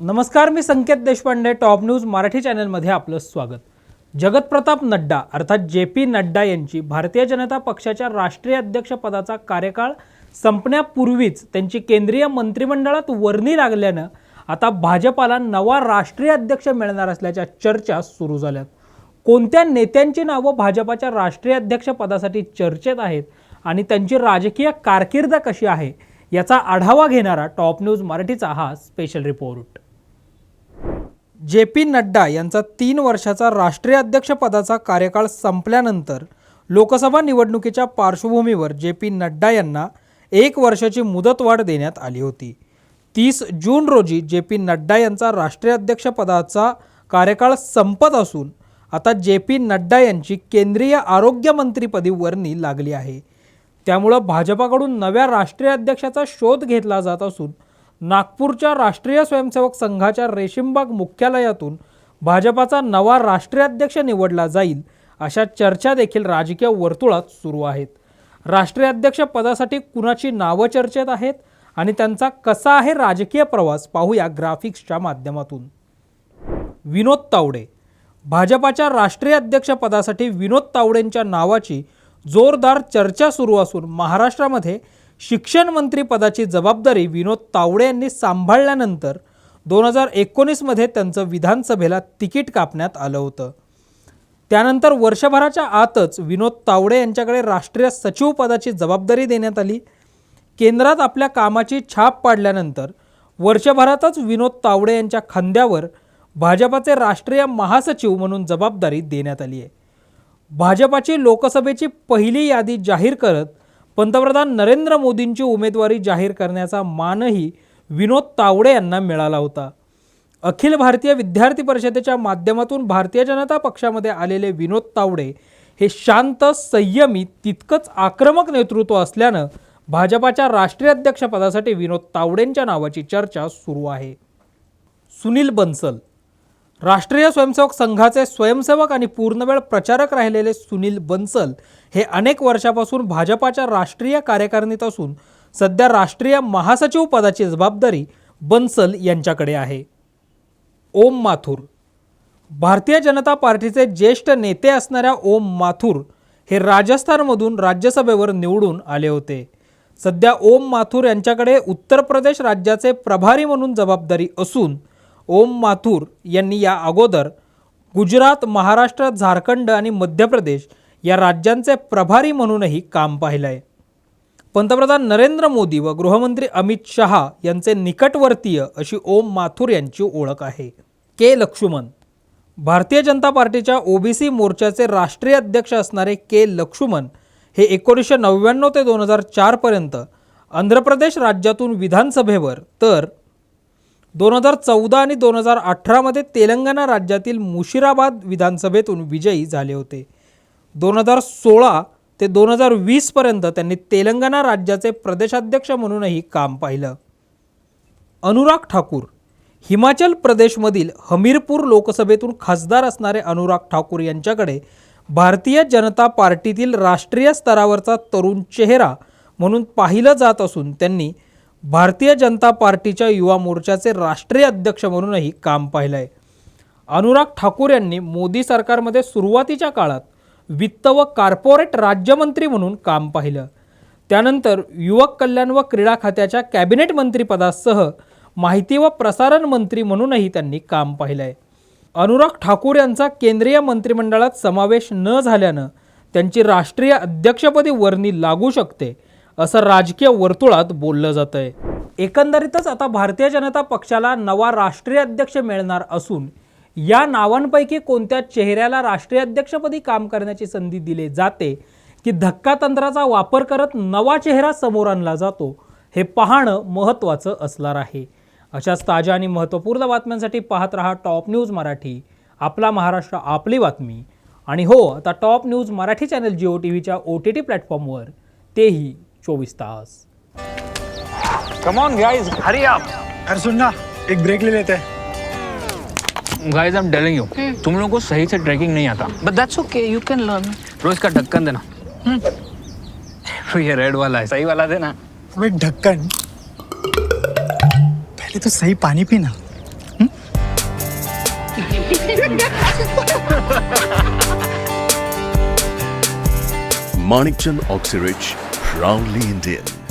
नमस्कार मी Sanket Deshpande top news Marathi चॅनलमध्ये आपलं स्वागत. जगतप्रताप नड्डा अर्थात जे पी नड्डा यांची भारतीय जनता पक्षाच्या राष्ट्रीय अध्यक्षपदाचा कार्यकाळ संपण्यापूर्वीच त्यांची केंद्रीय मंत्रिमंडळात वर्णी लागल्यानं आता भाजपाला नवा राष्ट्रीय अध्यक्ष मिळणार असल्याच्या चर्चा सुरू झाल्यात. कोणत्या नेत्यांची नावं भाजपाच्या राष्ट्रीय अध्यक्षपदासाठी चर्चेत आहेत आणि त्यांची राजकीय कारकीर्द कशी आहे याचा आढावा घेणारा टॉप न्यूज मराठीचा हा special report J P Nadda यांचा तीन वर्षाचा राष्ट्रीय अध्यक्षपदाचा कार्यकाळ संपल्यानंतर लोकसभा निवडणुकीच्या पार्श्वभूमीवर जे पी नड्डा यांना एक वर्षाची मुदतवाढ देण्यात आली होती. तीस जून रोजी जे पी नड्डा यांचा राष्ट्रीय अध्यक्षपदाचा कार्यकाळ संपत असून आता जे पी नड्डा यांची केंद्रीय आरोग्यमंत्रीपदी वर्णी लागली आहे. त्यामुळं भाजपाकडून नव्या राष्ट्रीय अध्यक्षाचा शोध घेतला जात असून नागपूरच्या राष्ट्रीय स्वयंसेवक संघाच्या रेशीमबाग मुख्यालयातून भाजपाचा नवा राष्ट्रीय अध्यक्ष निवडला जाईल अशा चर्चा देखील राजकीय वर्तुळात सुरू आहेत. राष्ट्रीय अध्यक्ष पदासाठी कुणाची नावं चर्चेत आहेत आणि त्यांचा कसा आहे राजकीय प्रवास पाहूया ग्राफिक्सच्या माध्यमातून. विनोद तावडे. भाजपाच्या राष्ट्रीय अध्यक्षपदासाठी विनोद तावडेंच्या नावाची जोरदार चर्चा सुरू असून महाराष्ट्रामध्ये शिक्षण मंत्री पदाची जबाबदारी विनोद तावडे यांनी सांभाळल्यानंतर दोन हजार एकोणीसमध्ये त्यांचं विधानसभेला तिकीट कापण्यात आलं होतं. त्यानंतर वर्षभराच्या आतच विनोद तावडे यांच्याकडे राष्ट्रीय सचिव पदाची जबाबदारी देण्यात आली. केंद्रात आपल्या कामाची छाप पाडल्यानंतर वर्षभरातच विनोद तावडे यांच्या खांद्यावर भाजपाचे राष्ट्रीय महासचिव म्हणून जबाबदारी देण्यात आली आहे भाजपाची लोकसभेची पहिली यादी जाहीर करत पंतप्रधान नरेंद्र मोदींची उमेदवारी जाहीर करण्याचा मानही विनोद तावडे यांना मिळाला होता. अखिल भारतीय विद्यार्थी परिषदेच्या माध्यमातून भारतीय जनता पक्षामध्ये आलेले विनोद तावडे हे शांत संयमी तितकंच आक्रमक नेतृत्व असल्यानं भाजपाच्या राष्ट्रीय अध्यक्षपदासाठी विनोद तावडेंच्या नावाची चर्चा सुरू आहे. सुनील बन्सल राष्ट्रीय स्वयंसेवक संघाचे स्वयंसेवक आणि पूर्णवेळ प्रचारक राहिलेले सुनील बन्सल हे अनेक वर्षापासून भाजपाच्या राष्ट्रीय कार्यकारिणीत असून सध्या राष्ट्रीय महासचिव पदाची जबाबदारी बन्सल यांच्याकडे आहे. ओम माथुर. भारतीय जनता पार्टीचे ज्येष्ठ नेते असणाऱ्या ओम माथुर हे राजस्थानमधून राज्यसभेवर निवडून आले होते. सध्या ओम माथुर यांच्याकडे उत्तर प्रदेश राज्याचे प्रभारी म्हणून जबाबदारी असून ओम माथुर यांनी या अगोदर गुजरात महाराष्ट्र झारखंड आणि मध्य प्रदेश या राज्यांचे प्रभारी म्हणूनही काम पाहिलं आहे. पंतप्रधान नरेंद्र मोदी व गृहमंत्री अमित शहा यांचे निकटवर्तीय अशी ओम माथुर यांची ओळख आहे. के. लक्ष्मण. भारतीय जनता पार्टीच्या ओबीसी मोर्चाचे राष्ट्रीय अध्यक्ष असणारे के. लक्ष्मण हे एकोणीसशे नव्याण्णव ते दोन हजार चारपर्यंत आंध्र प्रदेश राज्यातून विधानसभेवर तर दोन हजार चौदा आणि दोन हजार अठरामध्ये तेलंगणा राज्यातील मुशिराबाद विधानसभेतून विजयी झाले होते. दोन हजार सोळा ते दोन हजार वीसपर्यंत त्यांनी तेलंगणा राज्याचे प्रदेशाध्यक्ष म्हणूनही काम पाहिलं. अनुराग ठाकूर हिमाचल प्रदेशमधील हमीरपूर लोकसभेतून खासदार असणारे अनुराग ठाकूर यांच्याकडे भारतीय जनता पार्टीतील राष्ट्रीय स्तरावरचा तरुण चेहरा म्हणून पाहिलं जात असून त्यांनी भारतीय जनता पार्टीच्या युवा मोर्चाचे राष्ट्रीय अध्यक्ष म्हणूनही काम पाहिलं आहे अनुराग ठाकूर यांनी मोदी सरकारमध्ये सुरुवातीच्या काळात वित्त व कार्पोरेट राज्यमंत्री म्हणून काम पाहिलं. त्यानंतर युवक कल्याण व क्रीडा खात्याच्या कॅबिनेट मंत्रीपदासह माहिती व प्रसारण मंत्री म्हणूनही त्यांनी काम पाहिलं आहे अनुराग ठाकूर यांचा केंद्रीय मंत्रिमंडळात समावेश न झाल्यानं त्यांची राष्ट्रीय अध्यक्षपदी वर्णी लागू शकते असं राजकीय वर्तुळात बोललं जात आहे एकंदरीतच आता भारतीय जनता पक्षाला नवा राष्ट्रीय अध्यक्ष मिळणार असून या नावांपैकी कोणत्या चेहऱ्याला राष्ट्रीय अध्यक्षपदी काम करण्याची संधी दिली जाते की धक्का तंत्राचा वापर करत नवा चेहरा समोर आणला जातो हे पाहणं महत्त्वाचं असणार आहे. अशाच ताज्या आणि महत्त्वपूर्ण बातम्यांसाठी पाहत रहा टॉप न्यूज मराठी. आपला महाराष्ट्र आपली बातमी. आणि हो आता top news Marathi channel Jio T व्हीच्या ओ टी टी प्लॅटफॉर्मवर. तेही चोवीस तास। Come on guys hurry up अरे सुनना एक ब्रेक ले लेते हैं। Guys I am telling you तुम लोगों को सही से ट्रैकिंग नहीं आता। But that's okay, you can learn. रोज का ढक्कन देना। तो ये रेड वाला है। सही वाला देना। अबे ढक्कन। पहले तो सही पानी पीना। Manikchand Oxyrich, proudly Indian.